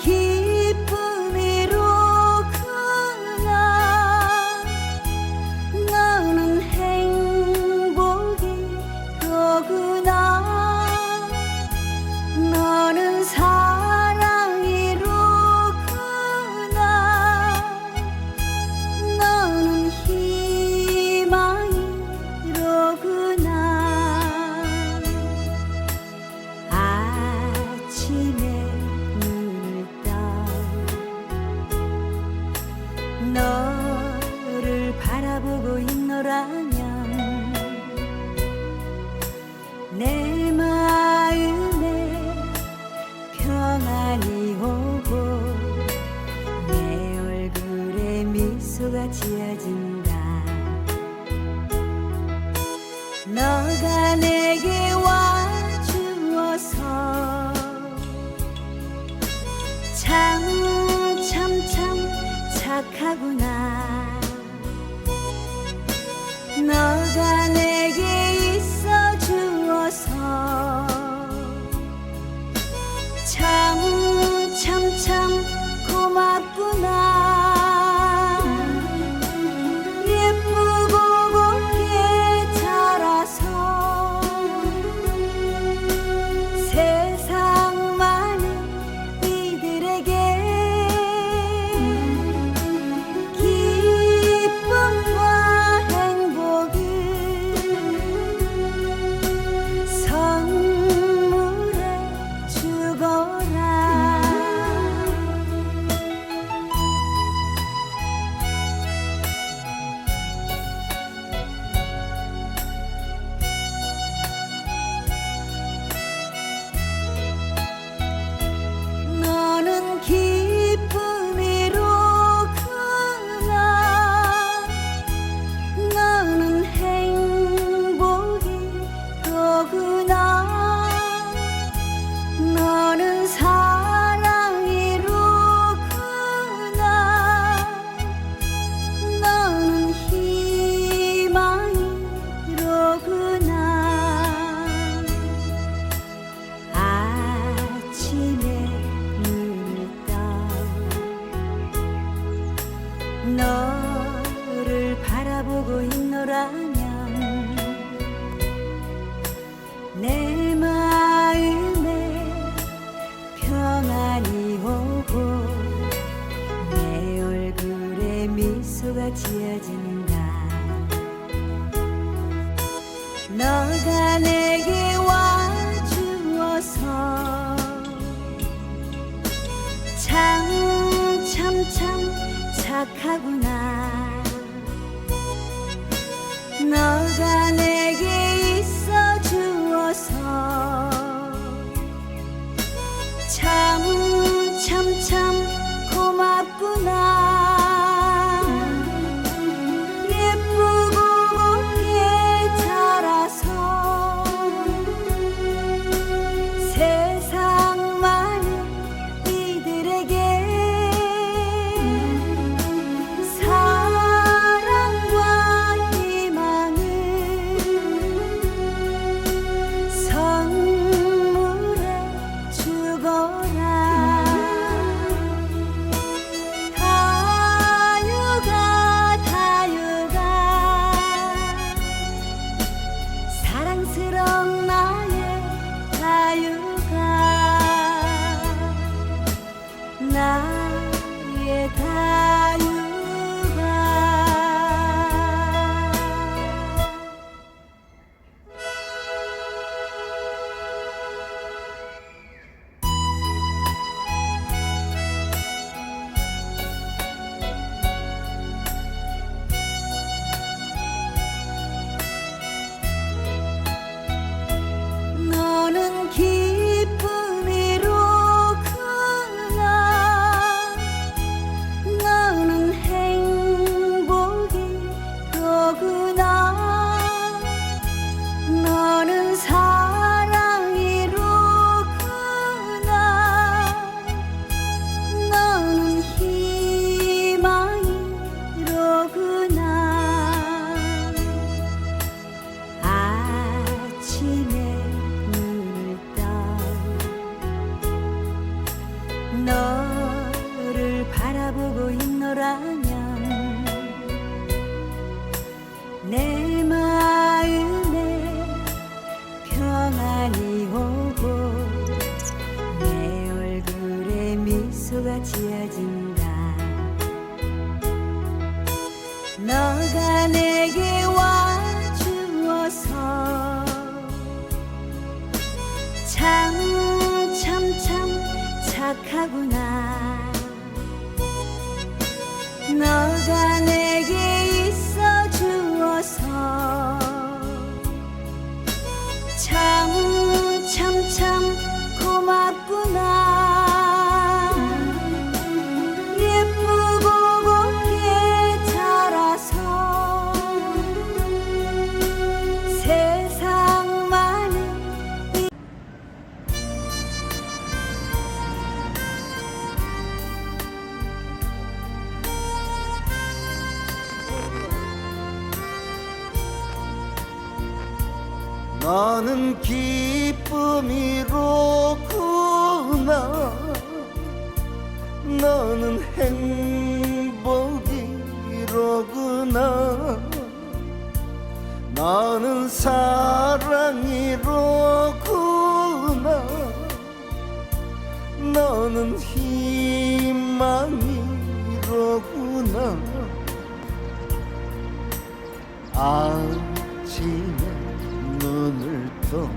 keep Naga. gora 보고 있노라면 내 마음에 평안이 오고 내 얼굴에 미소가 지어진다. 너가 내게 와주어서 참 참 참 착하구나. 너가 내게 있어 주어서. 참 참 참 고맙구나. 있다면 내 마음에 평안이 오고 내 얼굴에 미소가 지어진다 너는 기쁨이로구나. 너는 행복이로구나. 너는 사랑이로구나. 너는 희망이로구나. 아침에 눈을 떠